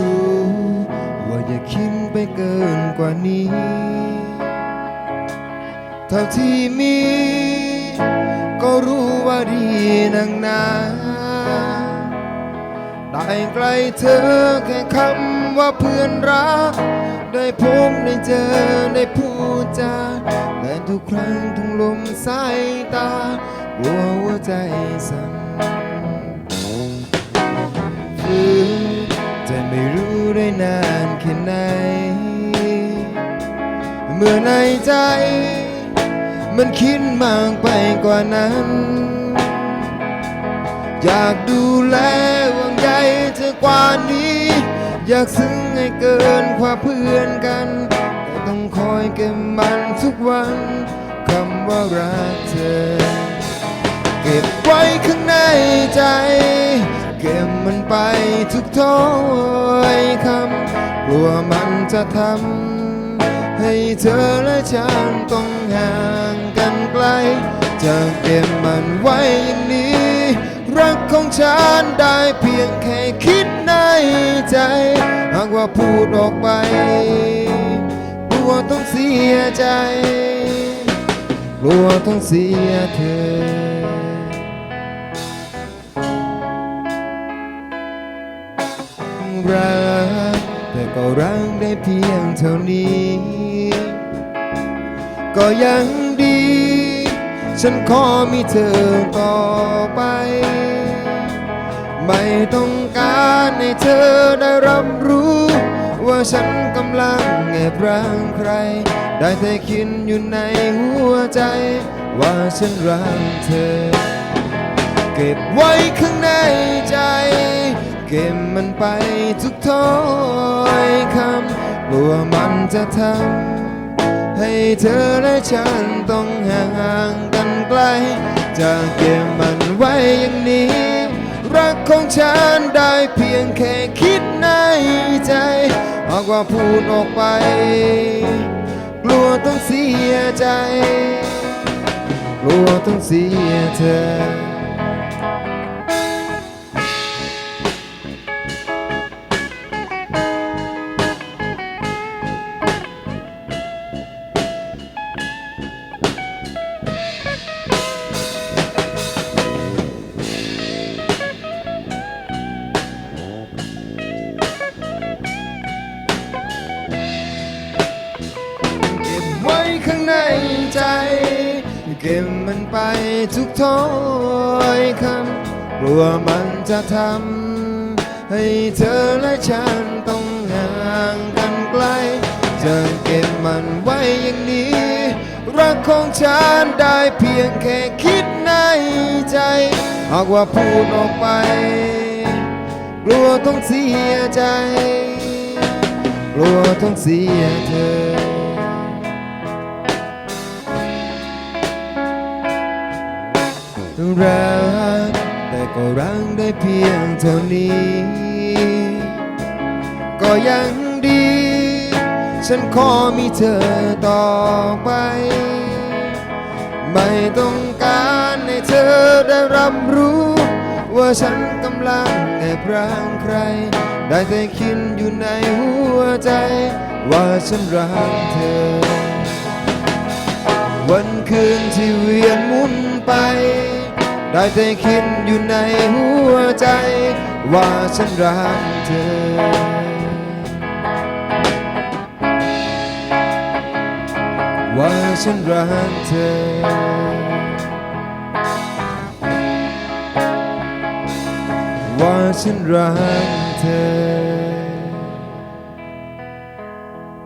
รู้ ว่าอย่าคิดไปเกินกว่านี้ เท่าที่มี ก็รู้ว่าดีนังนาได้ไกลเธอแค่คำว่าเพื่อนรัก ได้พบได้เจอได้พูดจาแต่ทุกครั้งทุกลมสายตากลัวหัวใจสั่น เมื่อในใจ มันคิดมากไปกว่านั้น อยากดูแลห่วงใยเธอกว่านี้ อยากซึ้งให้เกินความเพื่อนกัน แต่ต้องคอยเก็บมันทุกวันคำว่ารักเธอ เก็บไว้ข้างในใจ เก็บมันไปทุกถ้อยคำกลัวมันจะทำ ให้เธอและฉันต้องห่างกันไกล จะเก็บมันไว้อย่างนี้ รักของฉันได้เพียงแค่คิดในใจ หากว่าพูดออกไปกลัวต้องเสียใจ กลัวต้องเสียเธอ ก็รักได้เพียงเท่านี้ ก็ยังดี ฉันขอมีเธอต่อไป ไม่ต้องการให้เธอได้รับรู้ ว่าฉันกำลังแอบรักใคร ได้แต่คิดอยู่ในหัวใจ ว่าฉันรักเธอ เก็บไว้ข้างในใจ เก็บมันไปทุกถ้อ ลัวมันจะทำให้เธอและฉันต้องห่างกันไกล จะเก็บมันไว้อย่างนี้ รักของฉันได้เพียงแค่คิดในใจหากว่าพูดออกไป กลัวต้องเสียใจ กลัวต้องเสียเธอ เก็บมันไปทุกถ้อยคำกลัวมันจะทำให้เธอและฉันต้องห่างกันไกลจะเก็บมันไว้อย่างนี้ รักของฉันได้เพียงแค่คิดในใจ หากว่าพูดออกไป กลัวต้องเสียใจ กลัวต้องเสียเธอ รัก แต่ก็รักได้เพียงเท่านี้ ก็ยังดี ฉันขอมีเธอต่อไป ไม่ต้องการให้เธอได้รับรู้ ว่าฉันกำลังแอบรักใคร ได้แต่คิดอยู่ในหัวใจ ว่าฉันรักเธอ วันคืนที่เวียนหมุนไป ได้แต่คิดอยู่ในหัวใจ ว่าฉันรักเธอว่าฉันรักเธอ ว่าฉันรักเธอ